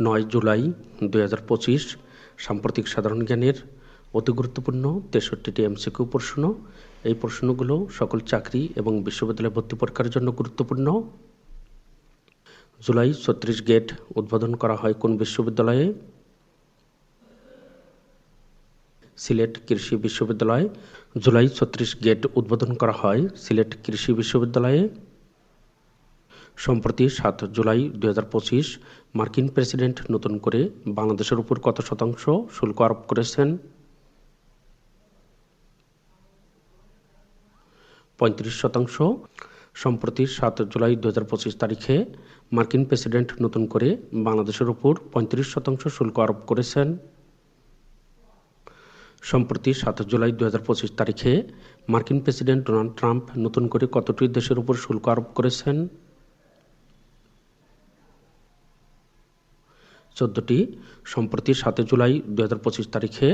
নয় জুলাই দুই হাজার পঁচিশ, সাম্প্রতিক সাধারণ জ্ঞানের অতি গুরুত্বপূর্ণ তেষট্টিটি এমসিকিউ প্রশ্ন। এই প্রশ্নগুলো সকল চাকরি এবং বিশ্ববিদ্যালয় ভর্তি পরীক্ষার জন্য গুরুত্বপূর্ণ। জুলাই ছত্রিশ গেট উদ্বোধন করা হয় কোন বিশ্ববিদ্যালয়ে? সিলেট কৃষি বিশ্ববিদ্যালয়। জুলাই ছত্রিশ গেট উদ্বোধন করা হয় সিলেট কৃষি বিশ্ববিদ্যালয়ে। সম্প্রতি সাত জুলাই দু হাজার পঁচিশ মার্কিন প্রেসিডেন্ট নতুন করে বাংলাদেশের উপর কত শতাংশ শুল্ক আরোপ করেছেন? পঁয়ত্রিশ শতাংশ। সম্প্রতি সাত জুলাই দু হাজার পঁচিশ তারিখে মার্কিন প্রেসিডেন্ট নতুন করে বাংলাদেশের উপর পঁয়ত্রিশ শতাংশ শুল্ক আরোপ করেছেন। সম্প্রতি সাত জুলাই দু হাজার পঁচিশ তারিখে মার্কিন প্রেসিডেন্ট ডোনাল্ড ট্রাম্প নতুন করে কতটি দেশের উপর শুল্ক আরোপ করেছেন? চোদ্দটি সম্প্রতি সাত জুলাই দু পঁচিশ তারিখে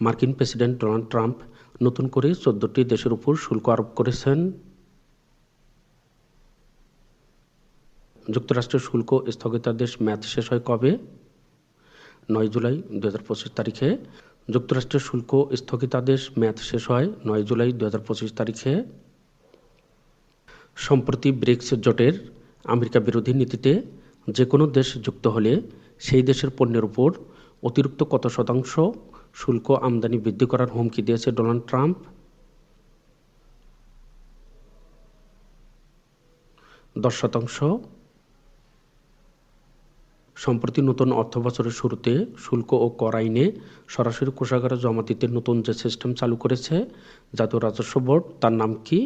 মার্কিন প্রেসিডেন্ট ডোনাল্ড ট্রাম্প নতুন করে চোদ্দটি দেশের উপর শুল্ক আরোপ করেছেন। যুক্তরাষ্ট্রের শুল্ক স্থগিতাদেশ ম্যাচ শেষ হয় কবে? নয় জুলাই দু হাজার পঁচিশ তারিখে। যুক্তরাষ্ট্রের শুল্ক স্থগিতাদেশ ম্যাচ শেষ হয় নয় জুলাই দুহাজার পঁচিশ তারিখে। সম্প্রতি ব্রিক্স জোটের আমেরিকা বিরোধী নীতিতে যে কোনো দেশ যুক্ত হলে সেই দেশের পণ্যের উপর অতিরিক্ত কত শতাংশ শুল্ক আমদানি বৃদ্ধি করার হুমকি দিয়েছে ডোনাল্ড ট্রাম্প? দশ শতাংশ। সম্প্রতি নতুন অর্থবছরের শুরুতে শুল্ক ও কর আইনে সরাসরি কোষাগারে জমা দিতে নতুন যে সিস্টেম চালু করেছে জাতীয় রাজস্ব বোর্ড, তার নাম কি?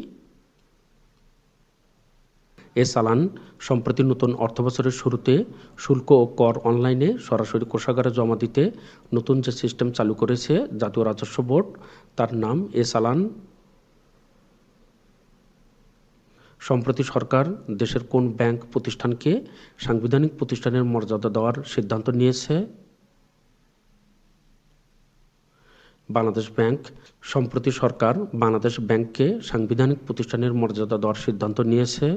এ চালান, সম্প্রতি নতুন অর্থবছরের শুরুতে শুল্ক ও কর অনলাইনে সরাসরি কোষাগারে জমা দিতে নতুন যে সিস্টেম চালু করেছে জাতীয় রাজস্ব বোর্ড, তার নাম এ চালান। সম্প্রতি সরকার দেশের কোন ব্যাংক প্রতিষ্ঠানকে সাংবিধানিক প্রতিষ্ঠানের মর্যাদা দেওয়ার সিদ্ধান্ত নিয়েছে? বাংলাদেশ ব্যাংক, সম্প্রতি সরকার বাংলাদেশ ব্যাংককে সাংবিধানিক প্রতিষ্ঠানের মর্যাদা দেওয়ার সিদ্ধান্ত নিয়েছে।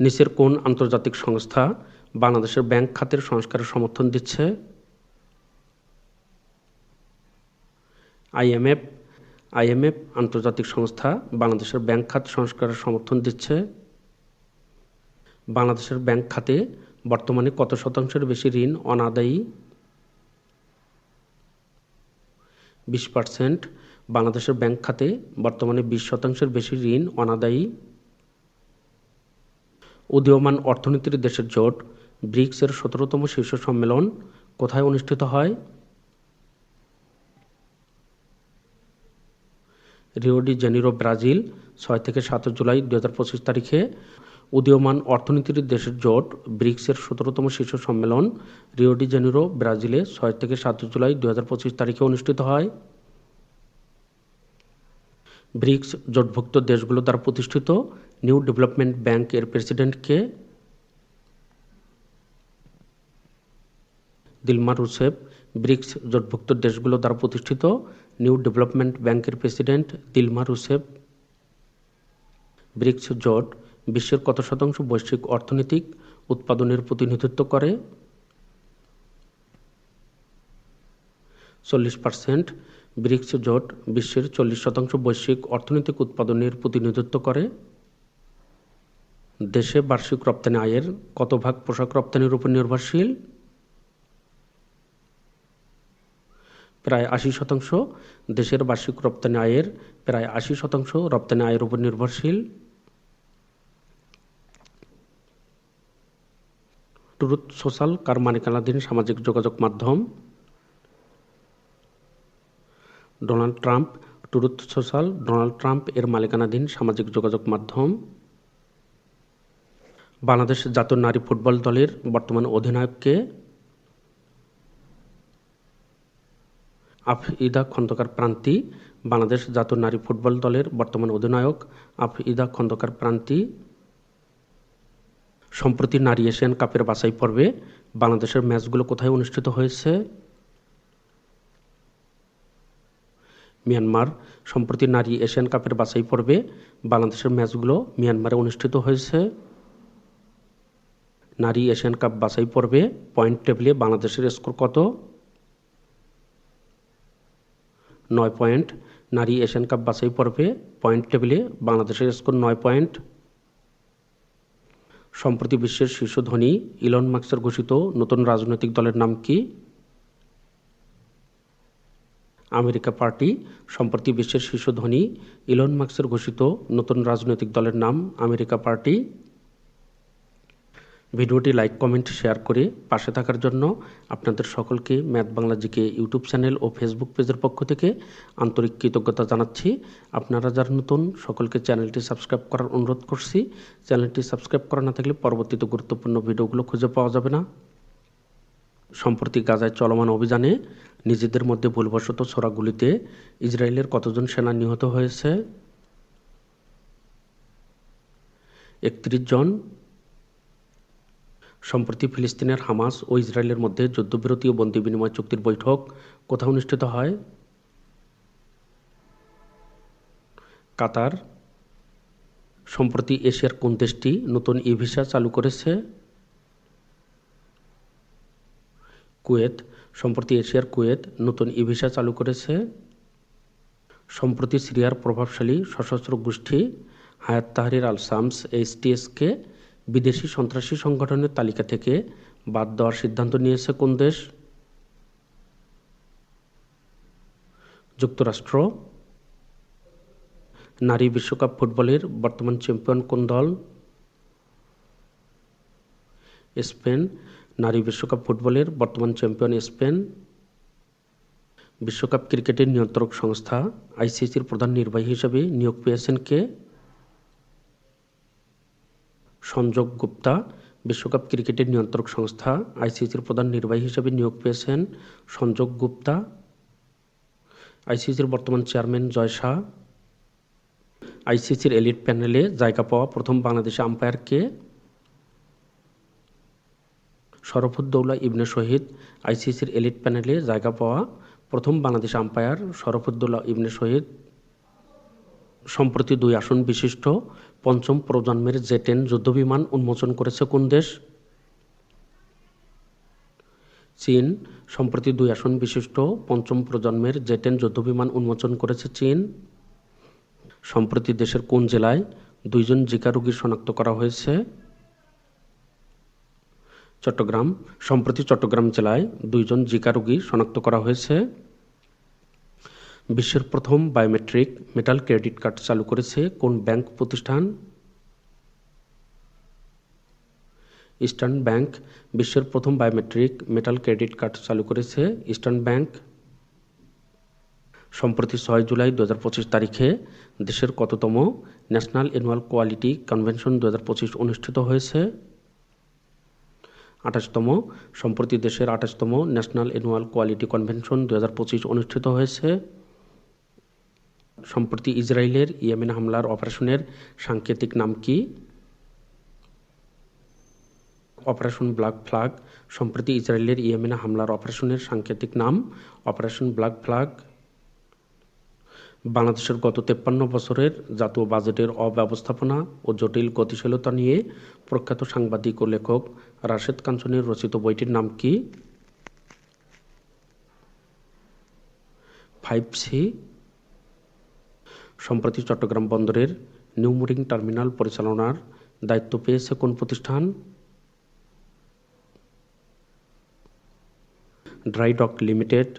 নিচের কোন আন্তর্জাতিক সংস্থা বাংলাদেশের ব্যাংক খাতের সংস্কারের সমর্থন দিচ্ছে? আইএমএফ আইএমএফ আন্তর্জাতিক সংস্থা বাংলাদেশের ব্যাংক খাত সংস্কারের সমর্থন দিচ্ছে? বাংলাদেশের ব্যাংক খাতে বর্তমানে কত শতাংশের বেশি ঋণ অনাদায়ী? বিশ পার্সেন্ট। বাংলাদেশের ব্যাংক খাতে বর্তমানে বিশ শতাংশের বেশি ঋণ অনাদায়ী। উদীয়মান অর্থনীতির দেশের জোট, ব্রিক্সের সতেরোতম শীর্ষ সম্মেলন কোথায় অনুষ্ঠিত হয়? রিওডি জেনিরো, ব্রাজিল, ছয় থেকে সাত জুলাই দু হাজার পঁচিশ তারিখে উদীয়মান অর্থনীতির দেশের জোট, ব্রিক্সের সতেরোতম শীর্ষ সম্মেলন রিওডি জেনিরো, ব্রাজিলে ছয় থেকে সাত জুলাই দু হাজার পঁচিশ তারিখে অনুষ্ঠিত হয়। ব্রিক্স জোটভুক্ত দেশগুলো দ্বারা প্রতিষ্ঠিত নিউ ডেভেলপমেন্ট ব্যাংক এর প্রেসিডেন্টকে দিলমা রুসেফ, ব্রিক্স জোটভুক্ত দেশগুলো দ্বারা প্রতিষ্ঠিত নিউ ডেভেলপমেন্ট ব্যাংকের প্রেসিডেন্ট দিলমা রুসেফ। ব্রিক্স জোট বিশ্বের কত শতাংশ বৈশ্বিক অর্থনৈতিক উৎপাদনের প্রতিনিধিত্ব করে? চল্লিশ পার্সেন্ট। ব্রিক্স জোট বিশ্বের চল্লিশ শতাংশ বৈশ্বিক অর্থনৈতিক উৎপাদনের প্রতিনিধিত্ব করে। দেশে বার্ষিক রপ্তানি আয়ের কত ভাগ পোশাক রপ্তানির উপর নির্ভরশীল? প্রায় আশি শতাংশ দেশের বার্ষিক রপ্তানি আয়ের প্রায় আশি শতাংশ রপ্তানি আয়ের উপর নির্ভরশীল। ট্রুথ সোশ্যাল কার মালিকানাধীন সামাজিক যোগাযোগ মাধ্যম Donald Trump Truth Social Donald Trump এর মালিকানাধীন সামাজিক যোগাযোগ মাধ্যম। বাংলাদেশ জাতীয় নারী ফুটবল দলের বর্তমান অধিনায়ককে আফইদা খন্দকার প্রান্তি, বাংলাদেশ জাতীয় নারী ফুটবল দলের বর্তমান অধিনায়ক আফইদা খন্দকার প্রান্তি। সম্প্রতি নারী এশিয়ান কাপের বাছাই পর্বে বাংলাদেশের ম্যাচগুলো কোথায় অনুষ্ঠিত হয়েছে? মিয়ানমার। সম্প্রতি নারী এশিয়ান কাপের বাছাই পর্বে বাংলাদেশের ম্যাচগুলো মিয়ানমারে অনুষ্ঠিত হয়েছে। নারী এশিয়ান কাপ বাছাই পর্বে পয়েন্ট টেবিলে বাংলাদেশের স্কোর কত? নয় পয়েন্ট। নারী এশিয়ান কাপ বাছাই পর্বে পয়েন্ট টেবিলে বাংলাদেশের স্কোর নয় পয়েন্ট। সম্প্রতি বিশ্বের শীর্ষ ধনী ইলন মার্কসের ঘোষিত নতুন রাজনৈতিক দলের নাম কি? আমেরিকা পার্টি, সম্প্রতি বিশ্বের শীর্ষ ধনী ইলন মার্কসের ঘোষিত নতুন রাজনৈতিক দলের নাম আমেরিকা পার্টি। ভিডিওটি লাইক, কমেন্ট, শেয়ার করে পাশে থাকার জন্য আপনাদের সকলকে math Bangla GK YouTube channel ও ফেসবুক পেজের পক্ষ থেকে আন্তরিক কৃতজ্ঞতা জানাচ্ছি। আপনারা যারা নতুন, সকলকে চ্যানেলটি সাবস্ক্রাইব করার অনুরোধ করছি। চ্যানেলটি সাবস্ক্রাইব করা না থাকলে পরবর্তীতে গুরুত্বপূর্ণ ভিডিওগুলো খুঁজে পাওয়া যাবে না। সম্প্রতি গাজায় চলমান অভিযানে নিজেদের মধ্যে ভুলবশত ছোড়াগুলিতে ইসরায়েলের কতজন সেনা নিহত হয়েছে? একত্রিশ জন। সম্প্রতি ফিলিস্তিনের হামাস ও ইসরায়েলের মধ্যে যুদ্ধবিরতি ও বন্দি বিনিময় চুক্তির বৈঠক কোথাও অনুষ্ঠিত হয়? কাতার। সম্প্রতি এশিয়ার কোন দেশটি নতুন ই ভিসা চালু করেছে? কুয়েত। সম্প্রতি এশিয়ার কুয়েত নতুন ই ভিসা চালু করেছে। সম্প্রতি সিরিয়ার প্রভাবশালী সশস্ত্র গোষ্ঠী হায়াত তাহরির আল শামস এইচটিএসকে বিদেশি সন্ত্রাসী সংগঠনের তালিকা থেকে বাদ দেওয়ার সিদ্ধান্ত নিয়েছে কোন দেশ? যুক্তরাষ্ট্র। নারী বিশ্বকাপ ফুটবলের বর্তমান চ্যাম্পিয়ন কোন দল? স্পেন। নারী বিশ্বকাপ ফুটবলের বর্তমান চ্যাম্পিয়ন স্পেন বিশ্বকাপ ক্রিকেটের নিয়ন্ত্রক সংস্থা আইসিসির প্রধান নির্বাহী হিসেবে নিয়োগ পেয়েছেন কে? সঞ্জক গুপ্তা। বিশ্বকাপ ক্রিকেটের নিয়ন্ত্রক সংস্থা আইসিসির প্রধান নির্বাহী হিসেবে নিয়োগ পেয়েছেন সঞ্জক গুপ্তা। আইসিসির বর্তমান চেয়ারম্যান জয় শাহ। আইসিসির এলিট প্যানেলে জায়গা পাওয়া প্রথম বাংলাদেশি আম্পায়ার কে? শরফুদ্দৌলা ইবনে শহীদ আইসিসির এলিট প্যানেলে জায়গা পাওয়া প্রথম বাংলাদেশ আম্পায়ার শরফুদ্দৌলা ইবনে শহীদ। সম্প্রতি দুই আসন বিশিষ্ট পঞ্চম প্রজন্মের জেটেন যুদ্ধবিমান উন্মোচন করেছে কোন দেশ? চীন। সম্প্রতি দুই আসন বিশিষ্ট পঞ্চম প্রজন্মের জেটেন যুদ্ধবিমান উন্মোচন করেছে চীন। সম্প্রতি দেশের কোন জেলায় দুইজন জিকা রোগী শনাক্ত করা হয়েছে? চট্টগ্রাম। সম্প্রতি চট্টগ্রাম জেলায় দুইজন জিকা রোগী শনাক্ত করা হয়েছে। বিশ্বের প্রথম বায়োমেট্রিক মেটাল ক্রেডিট কার্ড চালু করেছে কোন ব্যাংক প্রতিষ্ঠান? ইস্টার্ন ব্যাংক, বিশ্বের প্রথম বায়োমেট্রিক মেটাল ক্রেডিট কার্ড চালু করেছে ইস্টার্ন ব্যাংক। সম্প্রতি ছয় জুলাই দু হাজার পঁচিশ তারিখে দেশের কততম ন্যাশনাল অ্যানুয়াল কোয়ালিটি কনভেনশন দু হাজার পঁচিশ অনুষ্ঠিত হয়েছে। আঠাশতম। সম্প্রতি দেশের আঠাশতম ন্যাশনাল অ্যানুয়াল কোয়ালিটি কনভেনশন দু হাজার পঁচিশ অনুষ্ঠিত হয়েছে। সম্প্রতি ইসরায়েলের ইয়েমেন হামলার অপারেশনের সাংকেতিক নাম কি? অপারেশন ব্ল্যাক ফ্লাগ সম্প্রতি ইসরায়েলের ইয়েমেন হামলার অপারেশনের সাংকেতিক নাম অপারেশন ব্ল্যাক ফ্লাগ বাংলাদেশের গত তেপ্পান্ন বছরের জাতীয় বাজেটের অব্যবস্থাপনা ও জটিল গতিশীলতা নিয়ে প্রখ্যাত সাংবাদিক ও লেখক রাশেদ কাঞ্চনের রচিত বইটির নাম কি? Five C. সম্প্রতি চট্টগ্রাম বন্দরের নিউমোরিং টার্মিনাল পরিচালনার দায়িত্ব পেয়েছে কোন প্রতিষ্ঠান? ড্রাইডক লিমিটেড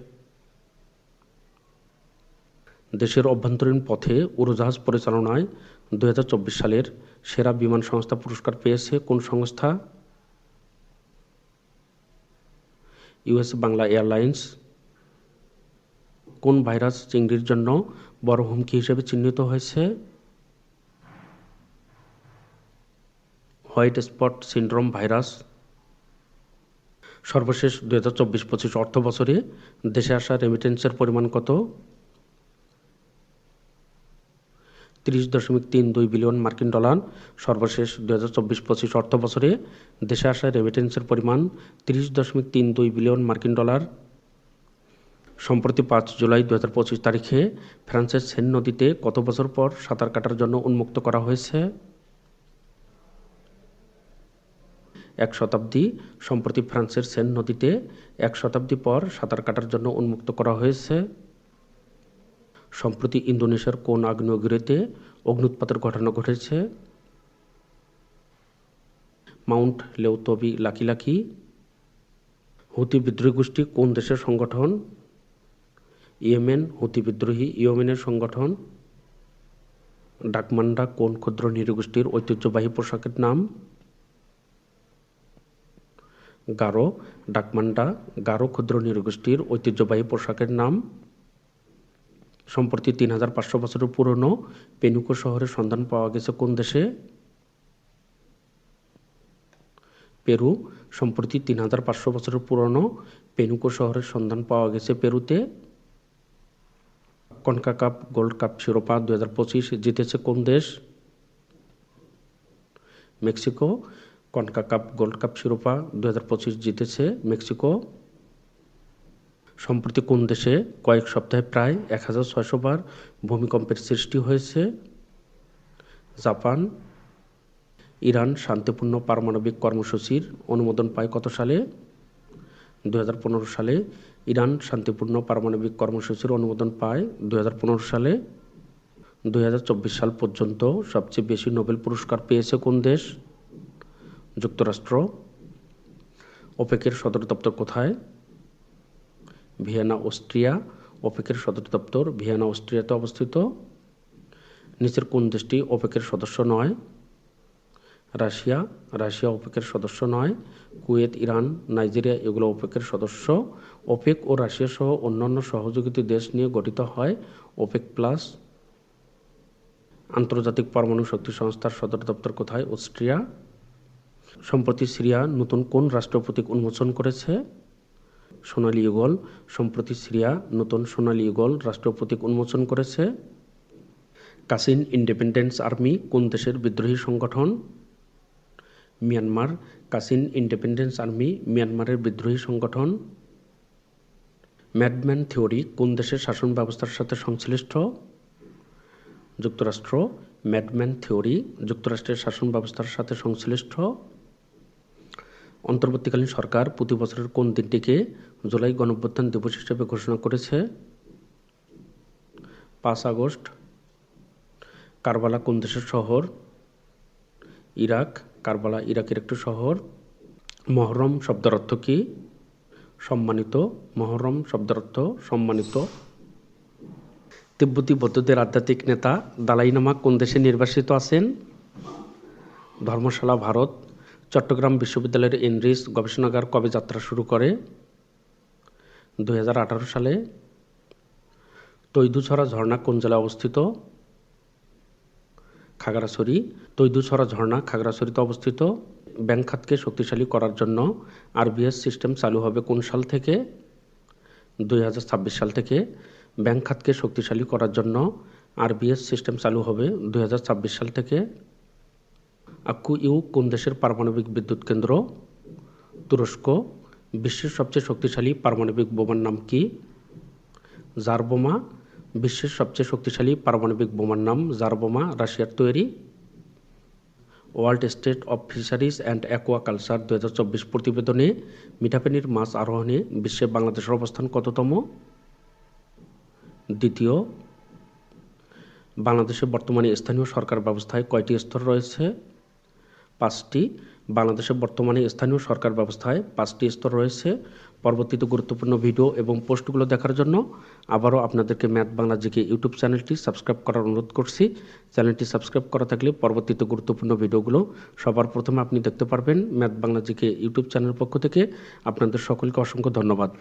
দেশের অভ্যন্তরীণ পথে উড়োজাহাজ পরিচালনায় দুই হাজার চব্বিশ সালের সেরা বিমান সংস্থা পুরস্কার পেয়েছে কোন সংস্থা? US Bangla Airlines. কোন ভাইরাস চিংড়ির জন্য বড় হুমকি হিসেবে চিহ্নিত হয়েছে? White spot syndrome virus. সর্বশেষ দু হাজার চব্বিশ পঁচিশ অর্থ বছরে দেশে আসা রেমিটেন্সের পরিমাণ কত? তিরিশ দশমিক তিন দুই বিলিয়ন মার্কিন ডলার। সর্বশেষ দু হাজার চব্বিশ পঁচিশ অর্থ বছরে দেশে আসা রেমিটেন্সের পরিমাণ তিরিশ দশমিক তিন দুই বিলিয়ন মার্কিন ডলার। সম্প্রতি পাঁচ জুলাই দু হাজার পঁচিশ তারিখে ফ্রান্সের সেন নদীতে কত বছর পর সাঁতার কাটার জন্য উন্মুক্ত করা হয়েছে? এক শতাব্দী। সম্প্রতি ফ্রান্সের সেন নদীতে এক শতাব্দী পর সাঁতার কাটার জন্য উন্মুক্ত করা হয়েছে। সম্প্রতি ইন্দোনেশিয়ার কোন আগ্নেয়গিরিতে অগ্নুৎপাতের ঘটনা ঘটেছে? Mount Lewotobi Laki Laki. Houthi বিদ্রোহী গোষ্ঠী কোন দেশের সংগঠন? ইয়েমেন, হুতি বিদ্রোহী ইয়েমেনের সংগঠন। ডাকমান্ডা কোন ক্ষুদ্র নৃগোষ্ঠীর ঐতিহ্যবাহী পোশাকের নাম? গারো, ডাকমান্ডা, গারো ক্ষুদ্র নৃগোষ্ঠীর ঐতিহ্যবাহী পোশাকের নাম? সম্প্রতি তিন হাজার পাঁচশো বছরের পুরনো পেনুকো শহরের সন্ধান পাওয়া গেছে। কোন দেশে? পেরু। সম্প্রতি তিন হাজার পাঁচশো বছরের পুরনো পেনুকো শহরের সন্ধান পাওয়া গেছে। পেরুতে কনকা কাপ, গোল্ড কাপ শিরোপা দু হাজার পঁচিশ জিতেছে কোন দেশ? Mexico. Concacaf, gold cup শিরোপা দু হাজার পঁচিশ জিতেছে মেক্সিকো। সম্প্রতি কোন দেশে কয়েক সপ্তাহে প্রায় এক হাজার ছয়শো বার ভূমিকম্পের সৃষ্টি হয়েছে? জাপান। ইরান শান্তিপূর্ণ পারমাণবিক কর্মসূচির অনুমোদন পায় কত সালে? দু হাজার পনেরো সালে ইরান শান্তিপূর্ণ পারমাণবিক কর্মসূচির অনুমোদন পায় দু হাজার পনেরো সালে। দু হাজার চব্বিশ সাল পর্যন্ত সবচেয়ে বেশি নোবেল পুরস্কার পেয়েছে কোন দেশ? যুক্তরাষ্ট্র। ওপেকের সদর দপ্তর কোথায়? ভিয়েনা, অস্ট্রিয়া, ওপেকের সদর দপ্তর। ভিয়েনা, অস্ট্রিয়াতে অবস্থিত। নিচের কোন দেশটি ওপেকের সদস্য নয়? রাশিয়া। রাশিয়া ওপেকের সদস্য নয়। কুয়েত, ইরান, নাইজেরিয়া এগুলো ওপেকের সদস্য। ওপেক ও রাশিয়া সহ অন্যান্য সহযোগিতা দেশ নিয়ে গঠিত হয় ওপেক প্লাস আন্তর্জাতিক পরমাণু শক্তি সংস্থার সদর দপ্তর কোথায়? অস্ট্রিয়া। সম্প্রতি সিরিয়া নতুন কোন রাষ্ট্র প্রতীক উন্মোচন করেছে? সোনালী ইগল, সম্প্রতি সিরিয়া নতুন সোনালী ইগল রাষ্ট্র প্রতীক উন্মোচন করেছে। কাসিন ইন্ডিপেন্ডেন্স আর্মি, কোন দেশের বিদ্রোহী সংগঠন? মিয়ানমার, কাসিন ইন্ডিপেন্ডেন্স আর্মি, মিয়ানমারের বিদ্রোহী সংগঠন। ম্যাডম্যান থিওরি, কোন দেশের শাসন ব্যবস্থার সাথে সংশ্লিষ্ট? যুক্তরাষ্ট্র, ম্যাডম্যান থিওরি, যুক্তরাষ্ট্রের শাসন ব্যবস্থার সাথে সংশ্লিষ্ট? অন্তর্বর্তীকালীন সরকার প্রতি বছরের কোন দিনটিকে জুলাই গণঅভ্যুত্থান দিবস হিসেবে ঘোষণা করেছে? পাঁচ আগস্ট, কারবালা কোন দেশের শহর? ইরাক, কারবালা ইরাকের একটি শহর। মহরম শব্দের অর্থ কি? সম্মানিত। মহরম শব্দের অর্থ সম্মানিত। তিব্বতী বৌদ্ধদের আধ্যাত্মিক নেতা দালাইনামা কোন দেশে নির্বাসিত আছেন? ধর্মশালা, ভারত। চট্টগ্রাম বিশ্ববিদ্যালয়ের এনরিস গবেষণাগার কবে যাত্রা শুরু করে? দু হাজার আঠারো সালে। তৈদুছড়া ঝর্ণা কোন জেলায় অবস্থিত? খাগড়াছড়ি। তৈদুছড়া ঝর্ণা খাগড়াছড়িতে অবস্থিত। ব্যাংক খাতকে শক্তিশালী করার জন্য আরবিএস সিস্টেম চালু হবে কোন সাল থেকে? দুই হাজার ছাব্বিশ সাল থেকে। ব্যাংক খাতকে শক্তিশালী করার জন্য আরবিএস সিস্টেম চালু হবে দু হাজার ছাব্বিশ সাল থেকে। আক্কু ইউ কোন দেশের পারমাণবিক বিদ্যুৎ কেন্দ্র? তুরস্ক। বিশ্বের সবচেয়ে শক্তিশালী পারমাণবিক বোমার নাম কি? জার বোমা বিশ্বের সবচেয়ে শক্তিশালী পারমাণবিক বোমার নাম জার বোমা রাশিয়ার তৈরি। World state of fisheries and aquaculture দু প্রতিবেদনে মিঠাপেনির মাছ আরোহণে বিশ্বে বাংলাদেশের অবস্থান কততম? দ্বিতীয়, বাংলাদেশে বর্তমানে স্থানীয় সরকার ব্যবস্থায় কয়টি স্তর রয়েছে? পাঁচটি। বাংলাদেশে বর্তমানে স্থানীয় সরকার ব্যবস্থায় পাঁচটি স্তর রয়েছে। পরবর্তীতে গুরুত্বপূর্ণ ভিডিও এবং পোস্টগুলো দেখার জন্য আবারও আপনাদেরকে ম্যাথ বাংলা জিকে ইউটিউব চ্যানেলটি সাবস্ক্রাইব করার অনুরোধ করছি। চ্যানেলটি সাবস্ক্রাইব করা থাকলে পরবর্তীতে গুরুত্বপূর্ণ ভিডিওগুলো সবার প্রথমে আপনি দেখতে পারবেন ম্যাথ বাংলা জিকে ইউটিউব চ্যানেলের পক্ষ থেকে। আপনাদের সকলকে অসংখ্য ধন্যবাদ।